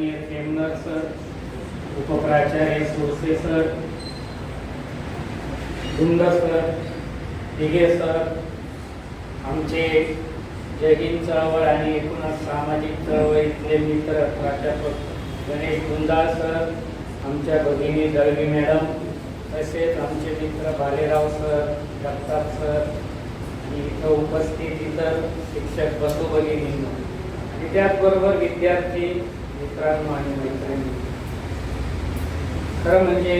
आदरणीय Khemnar sir उपप्राचार्य Sorse sir Dhund sir Dighe sir आमचे जगिन चळवळ आणि एकूणच सामाजिक चळवळीतले मित्र प्राध्यापक गणेश गुंदाळ सर आमच्या भगिनी दळवी मॅडम तसेच आमचे मित्र भालेराव सर जगताप सर आणि इथं उपस्थित इतर शिक्षक बसू भगिनी आणि त्याचबरोबर विद्यार्थी मित्रांनो आणि मैत्रिणी. खरं म्हणजे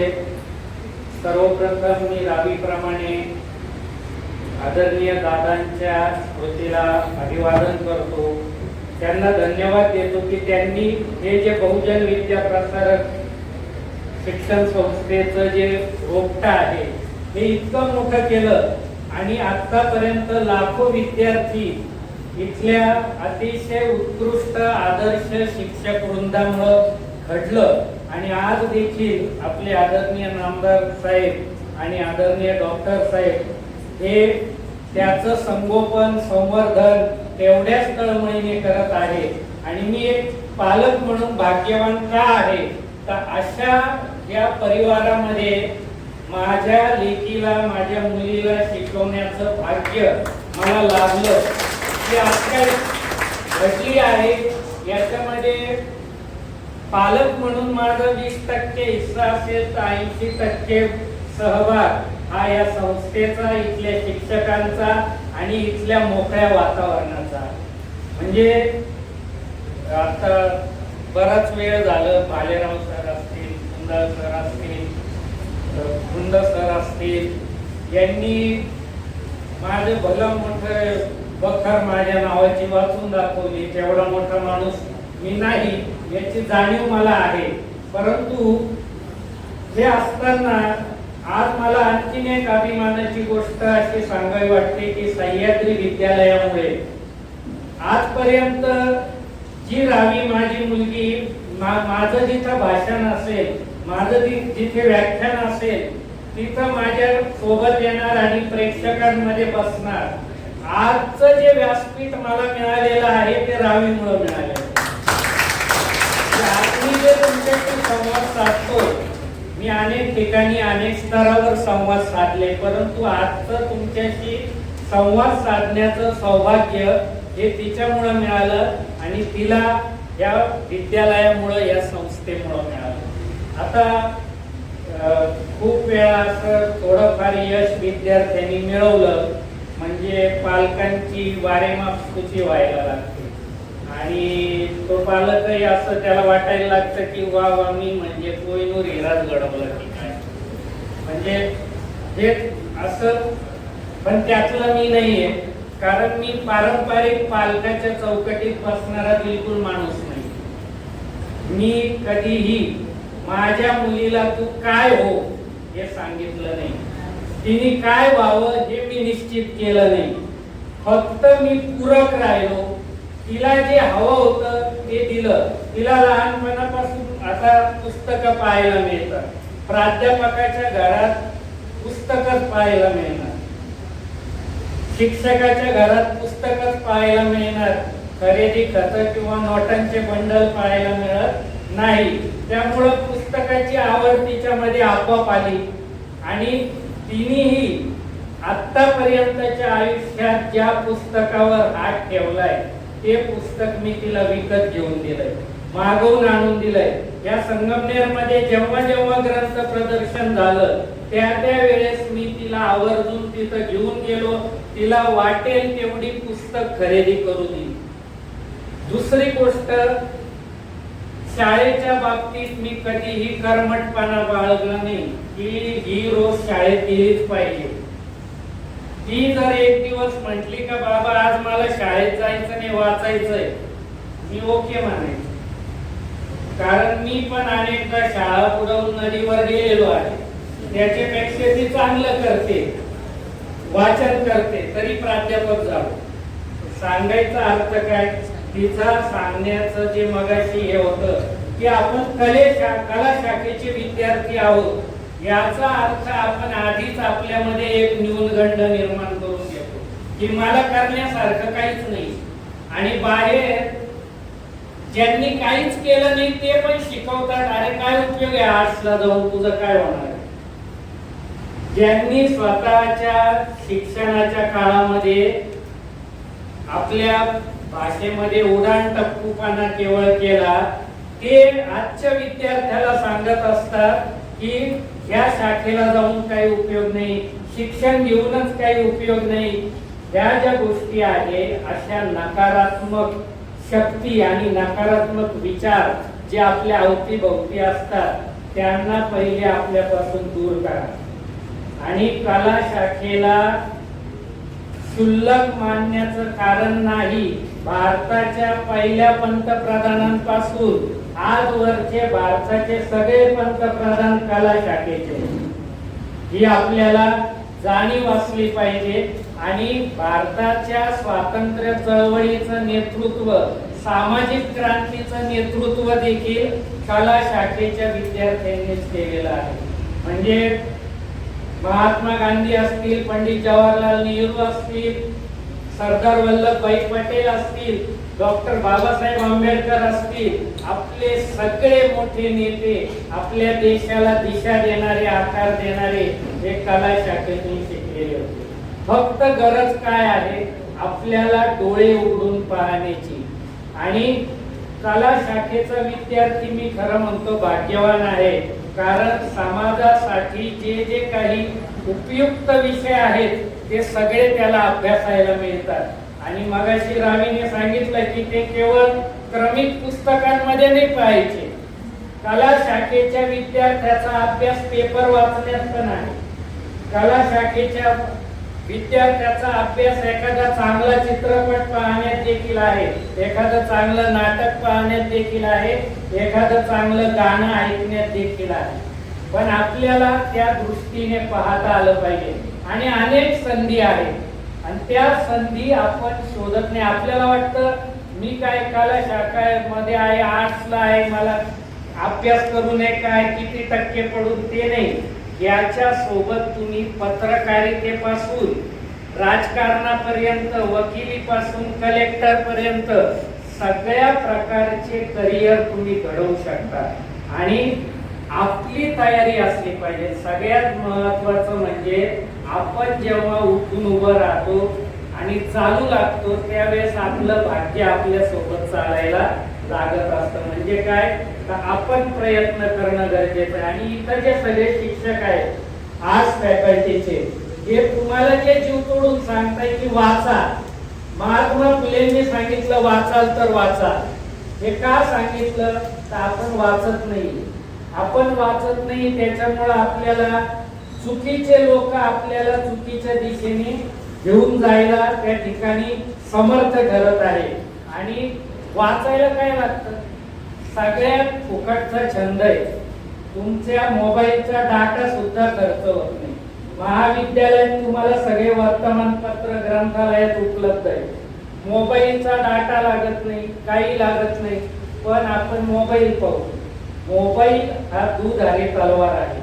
सर्वप्रथम मी रावीप्रमाणे आदरणीय दादांच्या स्मृतीला अभिवादन करतो. त्यांना धन्यवाद देतो की त्यांनी हे जे बहुजन विद्या प्रसारक शिक्षण संस्थेचं जे रोपटं आहे हे इतकं मोठं केलं आणि आतापर्यंत लाखो विद्यार्थी इथल्या अतिशय उत्कृष्ट आदर्श शिक्षक वृंदामुळं घडलं. आणि आज देखील आपले आदरणीय नामदार साहेब आणि आदरणीय डॉक्टर साहेब हे त्याचं संगोपन संवर्धन तेवढ्याच तळमळीने करत आहे. आणि मी एक पालक म्हणून भाग्यवान का आहे? तर अशा या परिवारामध्ये माझ्या लेकीला माझ्या मुलीला शिकवण्याचं भाग्य मला लाभलं. ते आजकाल घटली आहे याच्यामध्ये पालक म्हणून माझा वीस टक्के हिस्सा असेल तर ऐंशी टक्के सहभाग हा या संस्थेचा इथल्या शिक्षकांचा आणि इथल्या मोकळ्या वातावरणाचा. म्हणजे आता बराच वेळ झालं भालेराव सर असतील कुंदा सर असतील कुंद सर असतील यांनी माझं भलं मोठं बखर माझ्या नावाची वाचून दाखवली. तेवढा मोठा माणूस मी नाही याची जाणीव मला आहे. परंतु हे असताना आज मला आणखीन एक अभिमानाची गोष्ट अशी सांगावी वाटते की सह्याद्री विद्यालयामुळे आजपर्यंत जी रावी माझी मुलगी मा- माझं जिथं भाषण असेल माझं जिथे व्याख्यान असेल तिथं माझ्या सोबत येणार आणि प्रेक्षकांमध्ये बसणार. आजचं जे व्यासपीठ मला मिळालेलं आहे ते रावीमुळे मिळाले मी म्हणजे जे तुमच्याशी संवाद साधतोय मी अनेक ठिकाणी अनेक स्तरावर संवाद साधले परंतु आजचं तुमच्याशी संवाद साधण्याचं सौभाग्य हे तिच्यामुळं मिळालं आणि तिला या विद्यालयामुळं या संस्थेमुळं मिळालं. आता खूप वेळा असं थोडंफार यश विद्यार्थ्यांनी मिळवलं म्हणजे पालकांची वारेमापसूची व्हायला लागते. आणि तो पालकही असं त्याला वाटायला लागतं की वा वा मी म्हणजे कोयनूर हिराज घडवलं की काय? म्हणजे हे असं पण त्यातलं मी नाहीये. कारण मी पारंपरिक पालकाच्या चौकटीत बसणारा बिलकुल माणूस नाही. मी कधीही माझ्या मुलीला तू काय हो? हे सांगितलं नाही. तिने काय व्हावं हे मी निश्चित केलं नाही. फक्त मी पूरक राहिलो. तिला जे हवं होतं ते दिलं. तिला लहानपणापासून आता पुस्तकं पाहायला मिळतात. प्राध्यापकाच्या घरात पुस्तकच पाहायला मिळणार. शिक्षकाच्या घरात पुस्तकच पाहायला मिळणार. खरेदी खत किंवा नोटांचे बंडल पाहायला मिळत नाही. त्यामुळं पुस्तकाची आवड तिच्यामध्ये आपोआप आली. आणि तिनेही आतापर्यंतच्या आयुष्यात ज्या पुस्तकावर हात ठेवलाय ते पुस्तक मी तिला विकत घेऊन दिलंय मागवून आणून दिलंय. या संगमनेरमध्ये जेव्हा जेव्हा ग्रंथ प्रदर्शन झालं त्या त्या वेळेस मी तिला आवर्जून तिथं घेऊन गेलो. तिला वाटेल तेवढी पुस्तक खरेदी करू दिली. दुसरी गोष्ट शाळेच्या बाबतीत मी कधीही कर्मटपणा बाळगला नाही की ही रोज शाळेत गेलीच पाहिजे. ती जर एक दिवस म्हटली का बाबा आज मला शाळेत जायचं नाही वाचायचंय मी ओके म्हणायचं. कारण मी पण अनेकदा शाळा बुडवून नदीवर गेलेलो आहे. त्याच्यापेक्षा ती चांगलं करते वाचन करते तरी प्राध्यापक जावं. सांगायचा अर्थ काय? तिचा सांगण्याचं जे मगाशी हे होतं की आपण कले शा कला शाखेचे विद्यार्थी आहोत. याचा अर्थ आपण आधीच आपल्यामध्ये एक न्यूनगंड निर्माण करून घेतो की मला करण्यासारखं काहीच नाही. आणि बाहेर ज्यांनी काहीच केलं नाही ते पण शिकवतात अरे काय उपयोग आहे आर्ट्सला जाऊन? तुझं काय होणार ज्यांनी स्वतःच्या शिक्षणाच्या काळामध्ये आपल्या भाषेमध्ये उडाण टप्पूपणा केवळ केला ते आजच्या विद्यार्थ्याला सांगत असतात की ह्या शाखेला जाऊन काही उपयोग नाही शिक्षण घेऊनच काही उपयोग नाही. ज्या ज्या गोष्टी आहे अशा नकारात्मक शक्ती आणि नकारात्मक विचार जे आपल्या अवतीभोवती असतात त्यांना पहिले आपल्यापासून दूर करा. आणि कला शाखेला क्षुल्लक मानण्याचं कारण नाही भारताच्या पहिल्या पंतप्रधानांपासून आजवरचे भारताचे सगळे पंतप्रधान कला शाखेचे ही आपल्याला जाणीव असली पाहिजे आणि भारताच्या स्वातंत्र्य चळवळीचं नेतृत्व सामाजिक क्रांतीचं नेतृत्व देखील कला शाखेच्या विद्यार्थ्यांनीच केलेलं आहे. म्हणजे महात्मा गांधी असतील पंडित जवाहरलाल नेहरू असतील सरदार वल्लभभाई पटेल असतील डॉक्टर बाबासाहेब आंबेडकर असतील आपले सगळे मोठे नेते आपल्या देशाला दिशा देणारे आकार देणारे हे कला शाखेतून शिकलेले होते. फक्त गरज काय आहे? आपल्याला डोळे उघडून पाहण्याची. आणि कला शाखेचा विद्यार्थी मी खरं म्हणतो भाग्यवान आहे. कारण समाजासाठी जे जे काही उपयुक्त विषय आहेत ते सगळे त्याला अभ्यासायला मिळतात. आणि मगाशी रावीने सांगितलं की ते केवळ क्रमिक पुस्तकांमध्ये नाही पाहायचे. कला शाखेच्या विद्यार्थ्याचा अभ्यास पेपर वाचण्यात पण आहे. कला शाखेच्या विद्यार्थ्याचा अभ्यास एखादा चांगला चित्रपट पाहण्यात देखील आहे एखादं चांगलं नाटक पाहण्यात देखील आहे एखादं चांगलं गाणं ऐकण्यात देखील आहे. पण आपल्याला त्या दृष्टीने पाहता आलं पाहिजे. आणि अनेक संधी आहेत. आणि त्या संधी आपण शोधत नाही. आपल्याला वाटतं मी काय कला शाखा मध्ये आहे आर्ट्सला आहे मला अभ्यास करू नये काय किती टक्के पडून ते नाही. याच्या सोबत तुम्ही पत्रकारितेपासून राजकारणापर्यंत वकिलीपासून कलेक्टर पर्यंत सगळ्या प्रकारचे करिअर तुम्ही घडवू शकता. आणि आपली तयारी असली पाहिजे. सगळ्यात महत्वाचं म्हणजे आपण जेव्हा उठून उभं राहतो आणि चालू लागतो त्यावेळेस आपलं भाग्य आपल्यासोबत चालायला लागत असतं. म्हणजे काय? तर आपण प्रयत्न करणं गरजेचं आहे. आणि इथं जे सगळे शिक्षक आहेत आज फॅकल्टीचे हे तुम्हाला जे जीव तोडून सांगताय की वाचा. महात्मा फुलेंनी सांगितलं वाचाल तर वाचा. हे का सांगितलं? तर आपण वाचत नाही. आपण वाचत नाही त्याच्यामुळे आपल्याला चुकीचे लोक आपल्याला चुकीच्या दिशेने घेऊन जायला त्या ठिकाणी समर्थ ठरत आहे. आणि वाचायला काय लागतं? सगळ्यात फुकटचा छंद आहे. तुमच्या मोबाईलचा डाटा सुद्धा खर्च होत नाही. महाविद्यालयात तुम्हाला सगळे वर्तमानपत्र ग्रंथालयात उपलब्ध आहे. मोबाईलचा डाटा लागत नाही काही लागत नाही पण आपण मोबाईल पाहू. मोबाईल हा दुधारी तलवार आहे.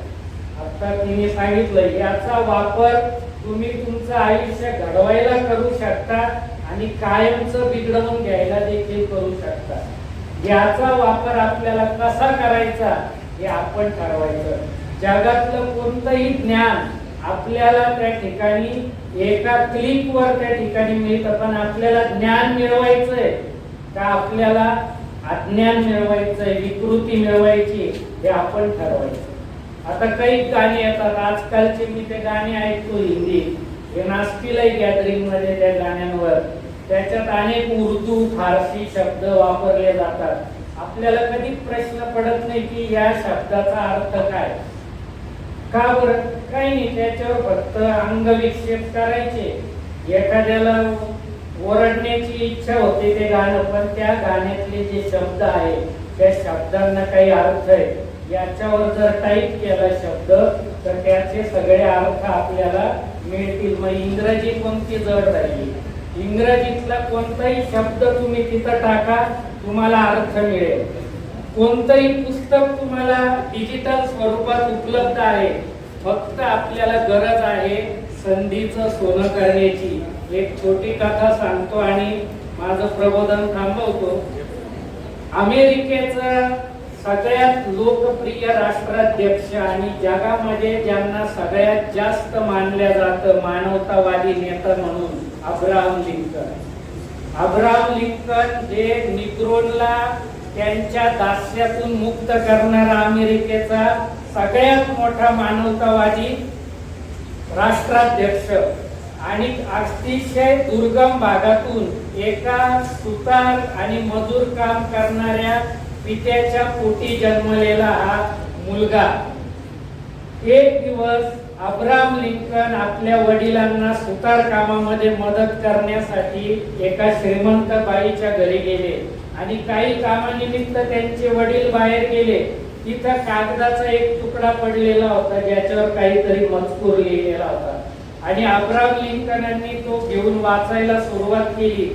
आता तिने सांगितलं याचा वापर तुम्ही तुमचं आयुष्य घडवायला करू शकता आणि कायमचं बिघडवून घ्यायला देखील करू शकता. याचा वापर आपल्याला कसा करायचा हे आपण ठरवायचं. जगातलं कोणतंही ज्ञान आपल्याला त्या ठिकाणी एका क्लिक वर त्या ठिकाणी मिळतं पण आपल्याला ज्ञान मिळवायचंय का आपल्याला अज्ञान मिळवायचंय विकृती मिळवायची हे आपण ठरवायचं. आता काही गाणी येतात आजकालचे मी ते गाणी ऐकतो हिंदी. हे नाचतीलही गॅदरिंगमध्ये त्या गाण्यांवर. त्याच्यात अनेक उर्दू फारसी शब्द वापरले जातात. आपल्याला कधी प्रश्न पडत नाही की या शब्दाचा अर्थ काय? का बरं? काही नाही त्याच्यावर फक्त अंगविक्षेप करायचे. एखाद्याला ओरडण्याची इच्छा होते ते गाणं पण त्या गाण्यातले जे शब्द आहे त्या शब्दांना काही अर्थ आहे. याच्यावर जर टाईप केला शब्द तर त्याचे सगळे अर्थ आपल्याला मिळतील. मग इंग्रजी कोणती जड राहिली? इंग्रजीतला कोणताही शब्द तुम्ही तिथं टाका तुम्हाला अर्थ मिळेल. कोणतंही पुस्तक तुम्हाला डिजिटल स्वरूपात उपलब्ध आहे फक्त आपल्याला गरज आहे संधीचं सोनं करण्याची. एक छोटी कथा सांगतो आणि माझं प्रबोधन थांबवतो. अमेरिकेचं सगळ्यात लोकप्रिय राष्ट्राध्यक्ष आणि जगामध्ये ज्यांना सगळ्यात जास्त मानल्या जातं मानवतावादी नेता म्हणून अब्राहम लिंकन. अब्राहम लिंकन जे निग्रोनला त्यांच्या दास्यातून मुक्त करणारा अमेरिकेचा सगळ्यात मोठा मानवतावादी राष्ट्राध्यक्ष. आणि अतिशय दुर्गम भागातून एका सुतार आणि मजूर काम करणाऱ्या पित्याच्या पोटी जन्मलेला हा मुलगा. एक दिवस अब्राम लिंकन आपल्या वडिलांना सुतार कामामध्ये मदत करण्यासाठी एका श्रीमंत बाईच्या घरी गेले आणि काही कामानिमित्त त्यांचे वडील बाहेर गेले. तिथं कागदाचा एक तुकडा पडलेला होता ज्याच्यावर काहीतरी मजकूर लिहिलेला होता. आणि अब्राम लिंकनांनी तो घेऊन वाचायला सुरुवात केली.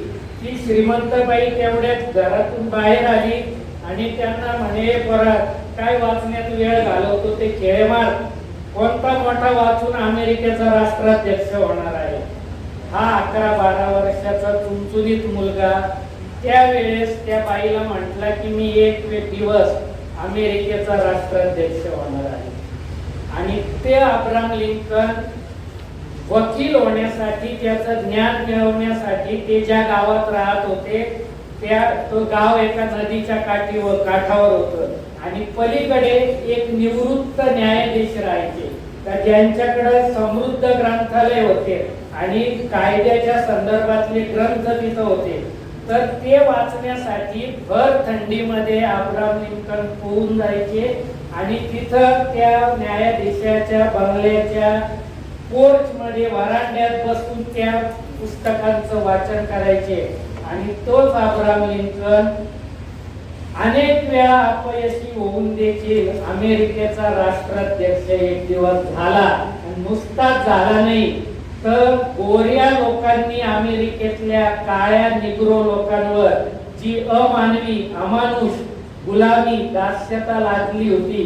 ती श्रीमंत बाई तेवढ्यात घरातून बाहेर आली आणि त्यांना म्हणे परत काय वाचण्यात वेळ घालवतो ते खेळमार कोणता मोठा वाचून अमेरिकेचा राष्ट्राध्यक्ष होणार आहे. हा अकरा बारा वर्षाचा चुनचुनीत मुलगा. त्यावेळेस त्या बाईला म्हटला की मी एक दिवस अमेरिकेचा राष्ट्राध्यक्ष होणार आहे. आणि ते अब्राम लिंकन वकील होण्यासाठी त्याचं ज्ञान मिळवण्यासाठी ते ज्या गावात राहत होते त्या तो गाव एका नदीच्या काठीवर काठावर होतं. आणि पलीकडे एक निवृत्त न्यायाधीश राहायचे. तर ज्यांच्याकडे समृद्ध ग्रंथालय होते आणि कायद्याच्या संदर्भातले ग्रंथ तिथं होते तर ते वाचण्यासाठी भर थंडीमध्ये अब्राम लिंकन पोहून जायचे आणि तिथं त्या न्यायाधीशाच्या बंगल्याच्या पोर्च मध्ये वरांड्यात बसून त्या पुस्तकांचं वाचन करायचे. आणि तोच अब्राहम लिंकन अनेक वेळा अपयशी होऊन देखील अमेरिकेचा राष्ट्राध्यक्ष एक दिवस झाला. नुसताच झाला नाही तर गोऱ्या लोकांनी अमेरिकेतल्या काळ्या निग्रो लोकांवर जी अमानवी अमानुष गुलामी दास्यता लादली होती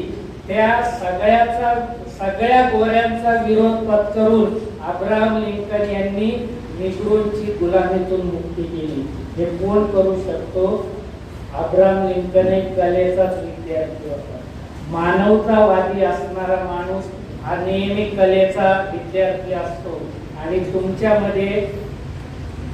त्या सगळ्याचा सगळ्या गोऱ्यांचा विरोध पत्करून अब्राहम लिंकन यांनी निग्रोंची गुलामीतून मुक्ती केली. हे कोण करू शकतो? अब्राहम लिंकन एक कलेचाच विद्यार्थी होता. मानवतावादी असणारा माणूस हा नेहमी कलेचा विद्यार्थी असतो आणि तुमच्यामध्ये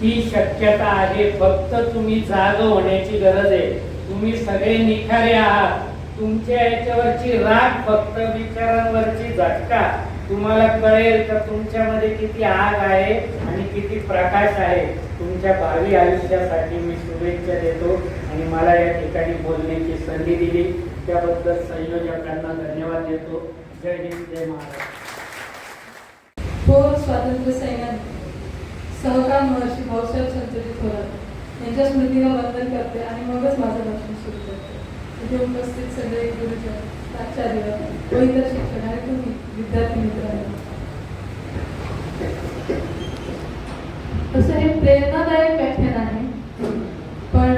ती शक्यता आहे फक्त तुम्ही जाग होण्याची गरज आहे. तुम्ही सगळे निखारे आहात. तुमच्या याच्यावरची राग फक्त विचारांवरची झटका. तुम्हाला कळेल तर तुमच्यामध्ये किती आग आहे आणि किती प्रकाश आहे? तुमच्या भावी आयुष्यासाठी मी शुभेच्छा देतो आणि मला या ठिकाणी बोलण्याची संधी दिली. त्याबद्दल संयोजकांना धन्यवाद देतो. जय हिंद जय महाराज थोर स्वातंत्र्य सैन्यात सहकार महर्षी भाऊसाहेब संतोषी थोरात यांच्या स्मृतीला वंदन करते आणि मगच माझं भाषण सुरू करते. इथे उपस्थित सगळे गुरुजन प्राचार्य व इतर आणि तुम्ही विद्यार्थी मित्रांनो. तसं हे प्रेरणादायक व्याख्यान आहे पण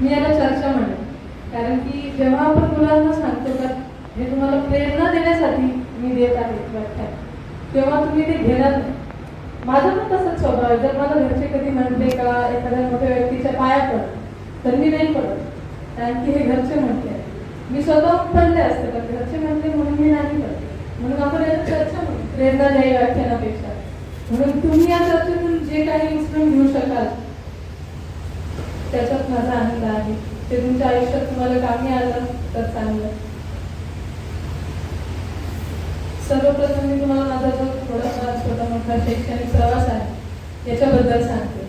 मी याला चर्चा म्हणेन. कारण की जेव्हा आपण मुलांना सांगतो का हे तुम्हाला प्रेरणा देण्यासाठी मी देत आहे व्याख्यान तेव्हा तुम्ही ते घेणार नाही. माझा पण तसंच स्वभाव आहे. जर मला घरचे कधी म्हणते का एखाद्या मोठ्या व्यक्तीच्या पाया पडत तर मी नाही पडत. कारण की हे घरचे म्हणते. मी स्वतः पडले असते पण घरचे म्हणते म्हणून मी नाही पडत म्हणून आपण याला चर्चा प्रेरणादायी व्याख्यानापेक्षा म्हणून तुम्ही या चर्चेतून जे काही इन्स्ट्रुमेंट घेऊ शकाल त्याच्यात माझा आनंद आहे. ते तुमच्या आयुष्यात तुम्हाला कामी आलं तर चांगलं. सर्वप्रथम मी तुम्हाला माझा जो थोडासा छोटा मोठा शैक्षणिक प्रवास आहे याच्याबद्दल सांगते.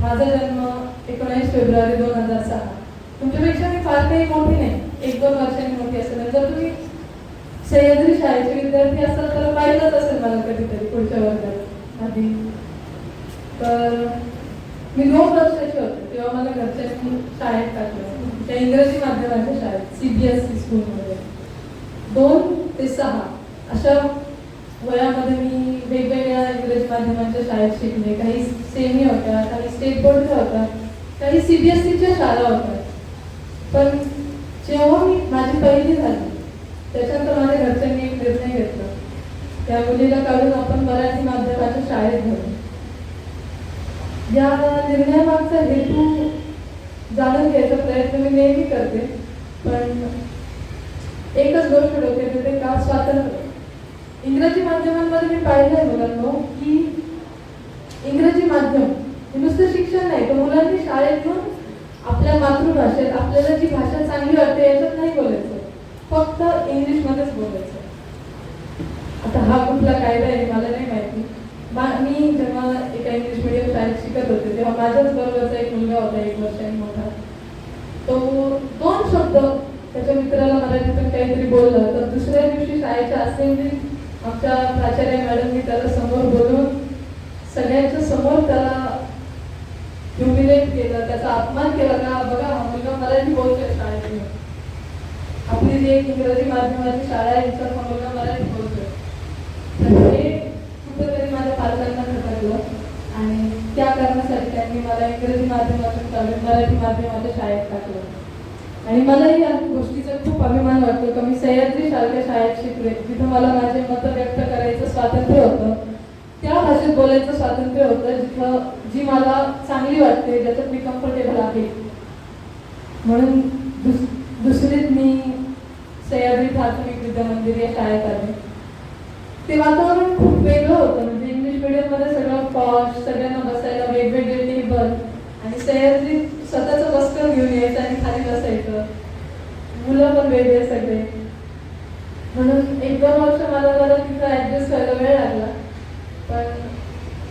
माझा जन्म एकोणीस फेब्रुवारी दोन हजार सहा. तुमच्यापेक्षा मी फार काही मोठी नाही. एक दोन वर्षांनी मोठी असेल. आणि जर तुम्ही सह्याद्री शाळेचे विद्यार्थी असाल तर पाहिलंच असेल मला कधीतरी पुढच्या वर्गात. आधी. तर मी दोन वर्षाची होते तेव्हा मला घरच्यांनी शाळेत टाकलं. त्या इंग्रजी माध्यमाच्या शाळेत सीबीएसई स्कूलमध्ये दोन ते सहा. अशा वयामध्ये मी वेगवेगळ्या इंग्रजी माध्यमांच्या शाळेत शिकले. काही सेमी होत्या काही स्टेट बोर्डच्या होत्या काही सीबीएसईच्या शाळा होत्या. पण जेव्हा मी माझी पहिली झाली त्याच्यानंतर माझ्या घरच्यांनी एक निर्णय घेतला. त्या मुलीला काढून आपण मराठी माध्यमाच्या शाळेत घालू या निर्णयामागचा हेतू जाणून घ्यायचा प्रयत्न मी नेहमी करते पण एकच गोष्ट डोक्यात येते का स्वातंत्र्य? इंग्रजी माध्यमांमध्ये मी पाहिलंय मुलांना की इंग्रजी माध्यम हे नुसतं शिक्षण नाही तर मुलांनी शाळेतून आपल्या मातृभाषेत आपल्याला जी भाषा चांगली वाटते याच्यात नाही बोलायचं. फक्त इंग्लिशमध्येच बोलायचं. आता हा कुठला कायदा आहे मला नाही माहिती. मी जेव्हा एका इंग्लिश मिडियम शाळेत शिकत होते तेव्हा माझ्याच बरोबरचा एक मुलगा होता एक वर्षांनी मोठा. तो दोन शब्द त्याच्या मित्राला मराठीतून काहीतरी बोललं. तर दुसऱ्या दिवशी शाळेच्या असेंब्ली आमच्या प्राचार्य मॅडमनी त्याला समोर बोलून सगळ्यांच्या समोर त्याला ह्युमिलेट केलं त्याचा अपमान केला का? बघा हा मुलगा मराठी बोलतोय शाळेत आपली जी एक इंग्रजी माध्यमाची शाळा आहे याच्यात हा मुलगा मराठी बोलतोय. तर हे माझ्या पालकांना खटकलं आणि त्या कारणासाठी त्यांनी मला इंग्रजी माध्यमातून काढून मराठी माध्यमाच्या शाळेत टाकलं. आणि मलाही या गोष्टीचा खूप अभिमान वाटतो की मी सह्याद्री सारख्या शाळेत शिकले. तिथं मला माझे मत व्यक्त करायचं स्वातंत्र्य होतं. त्या भाषेत बोलायचं स्वातंत्र्य होतं जिथं जी मला चांगली वाटते ज्याच्यात मी कम्फर्टेबल आहे. म्हणून दुस दुसरीत मी सह्याद्री प्राथमिक विद्या मंदिर या शाळेत आले. ते वातावरण खूप वेगळं होतं. म्हणजे इंग्लिश मिडियममध्ये सगळं पॉश सगळ्यांना बसायला वेगवेगळे टेबल आणि सह्याद्री स्वतःचं बसकर घेऊन यायचं आणि खाली बसायचं. मुलं पण वेगळे सगळे. म्हणून एक दोन वर्ष मला मला तिथं ॲडजस्ट व्हायला वेळ लागला. पण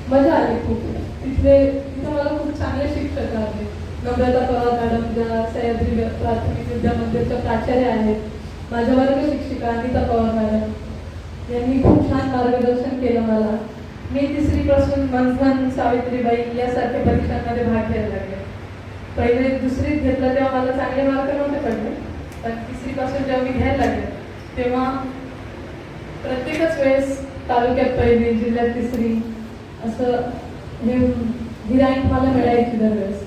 मजा आली खूप. तिथले तिथं मला खूप चांगले शिक्षक आले. नम्रता पवार मॅडम ज्या सह्याद्री प्राथमिक विद्या मंदिरच्या प्राचार्य आहेत. माझ्या वर्ग शिक्षिका अनिता पवार मॅडम. यांनी खूप छान मार्गदर्शन केलं मला. मी तिसरीपासून मनधन सावित्रीबाई यासारख्या परीक्षांमध्ये भाग घ्यायला लागले. पहिले दुसरीत घेतलं तेव्हा मला चांगले मार्क नव्हते पडले. पण तिसरीपासून जेव्हा मी घ्यायला लागले तेव्हा प्रत्येकच वेळेस तालुक्यात पहिली जिल्ह्यात तिसरी असं हे ही रँक मला मिळायची दरवेळेस.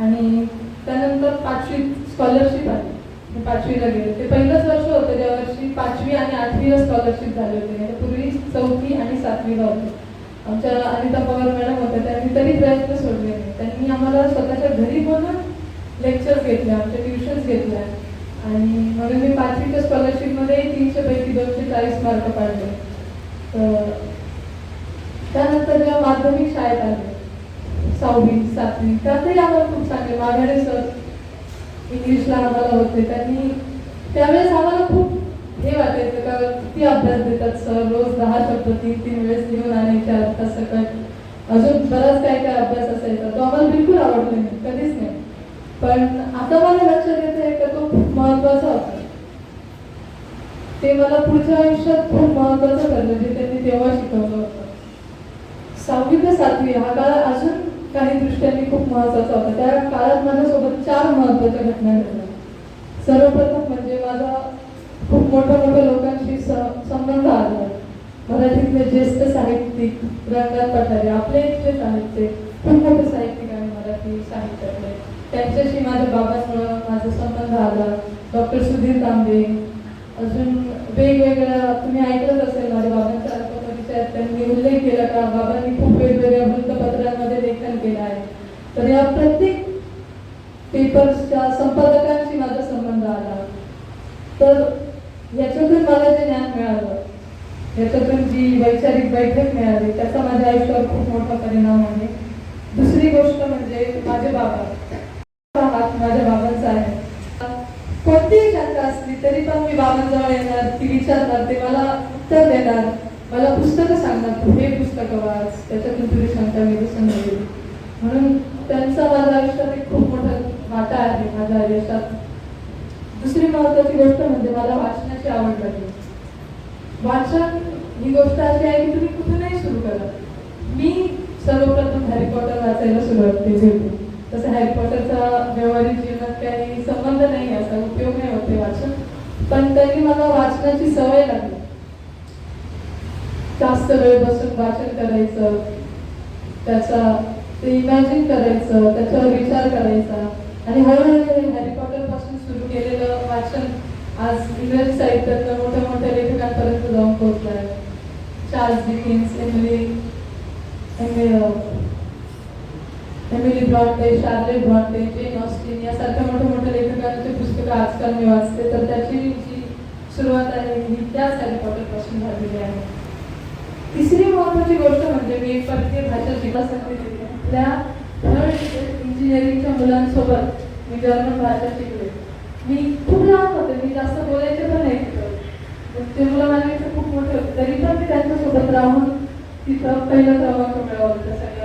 आणि त्यानंतर पाचवी स्कॉलरशिप आली. मी पाचवीला गेले. ते पहिलंच वर्ष होतं ज्या वर्षी. पाचवी आणि आठवीला स्कॉलरशिप झाली होती. पूर्वी चौथी आणि सातवीला होते. आमच्या अनिता पवार मॅडम होत्या. त्यांनी तरी प्रयत्न सोडले नाही. त्यांनी आम्हाला स्वतःच्या घरी बोलून लेक्चर घेतले आमच्या ट्युशन्स घेतल्या आणि म्हणून मी पाचवीच्या स्कॉलरशिपमध्ये तीनशे पैकी दोनशे चाळीस मार्क पाडले. त्यानंतर जेव्हा माध्यमिक शाळेत आले सहावी सातवी त्यातही आम्हाला खूप चांगले. माघारे सर इंग्लिशला आम्हाला होते. त्यांनी त्यावेळेस आम्हाला खूप हे वाटायचं का किती अभ्यास देतात सर? रोज दहा शब्द तीन तीन वेळेस लिहून आणायचे अर्धा सकट अजून बराच काय काय अभ्यास असायचा. तो आम्हाला बिलकुल आवडतो नाही. कधीच नाही. पण ते मला पुढच्या आयुष्यात खूप महत्वाचं ठरलं जे त्यांनी तेव्हा शिकवलं होतं. सहावी ते सातवी हा काळ अजून काही दृष्ट्यांनी खूप महत्त्वाचा होता. त्या काळात माझ्यासोबत चार महत्त्वाच्या घटना घडल्या. सर्वप्रथम म्हणजे माझा खूप मोठ्या मोठ्या लोकांशी स- संबंध आला. मराठीतले ज्येष्ठ साहित्यिक रंगनाथ पठारे आपले जे साहित्य खूप मोठे साहित्यिक आहे मराठी साहित्यातले त्यांच्याशी माझ्या बाबासमुळं माझा संबंध आला. डॉक्टर सुधीर तांबे अजून वेगवेगळ्या तुम्ही ऐकलंच असेल माझ्या बाबांच्या अल्पपरिचयात त्यांनी उल्लेख केला का बाबांनी खूप वेगवेगळ्या वृत्तपत्रांमध्ये लेखन केलं आहे तर या प्रत्येक पेपर्सच्या संपादकांशी माझा संबंध आला तर याच्यातून मला जे ज्ञान मिळालं याच्यातून जी वैचारिक बैठक मिळाली त्याचा माझ्या आयुष्यावर खूप मोठा परिणाम आहे दुसरी गोष्ट म्हणजे माझे बाबा हा हात माझ्या बाबांचा आहे कोणतीही शंका असली तरी पण मी बाबांजवळ येणार ती विचारणार ते मला उत्तर देणार मला पुस्तकं सांगणार तू हे पुस्तकं वाच त्याच्यातून तुझी शंका निरसन होईल म्हणून त्यांचा माझ्या आयुष्यात एक खूप मोठा वाटा आहे माझ्या आयुष्यात दुसरी महत्वाची गोष्ट म्हणजे मला वाचनाची आवड लागली. वाचन ही गोष्ट अशी आहे की तुम्ही कुठूनही सुरू करा. मी सर्वप्रथम हॅरी पॉटर वाचायला सुरुवात केली होती. तसं हॅरी पॉटरचा व्यवहारिक जीवनात काही संबंध नाही असा उपयोग नाही होते वाचन. पण त्यांनी मला वाचनाची सवय लागली. जास्त वेळ बसून वाचन करायचं त्याचा ते इमॅजिन करायचं त्याच्यावर विचार करायचा. आणि हळूहळू हॅरी पॉटरपासून सुरू केलेलं वाचन आज इंग्रजी साहित्यातलं मोठ्या मोठ्या लेखकांपर्यंत जाऊन पोहोचलाय. Charles Dickens Emily Emily Bronte Charlotte Bronte Jane Austen पुस्तकं आजकाल मी वाचते. तर त्याची जी सुरुवात आहे ही त्याच हॅरी पॉटरपासून झालेली आहे. तिसरी महत्वाची गोष्ट म्हणजे मी परकीय भाषा शिकायला संधी दिली आपल्या थर्ड इंजिनिअरिंगच्या मुलांसोबत मी जर्मन भाषा शिकले. मी खूप लहान होते मी जास्त बोलायचे पण नाही तिथं. ते मुलं माझ्यापेक्षा खूप मोठे. होते तरी पण मी त्यांच्यासोबत राहून तिथं पहिला क्रमांक मिळवला त्या सगळ्यांमध्ये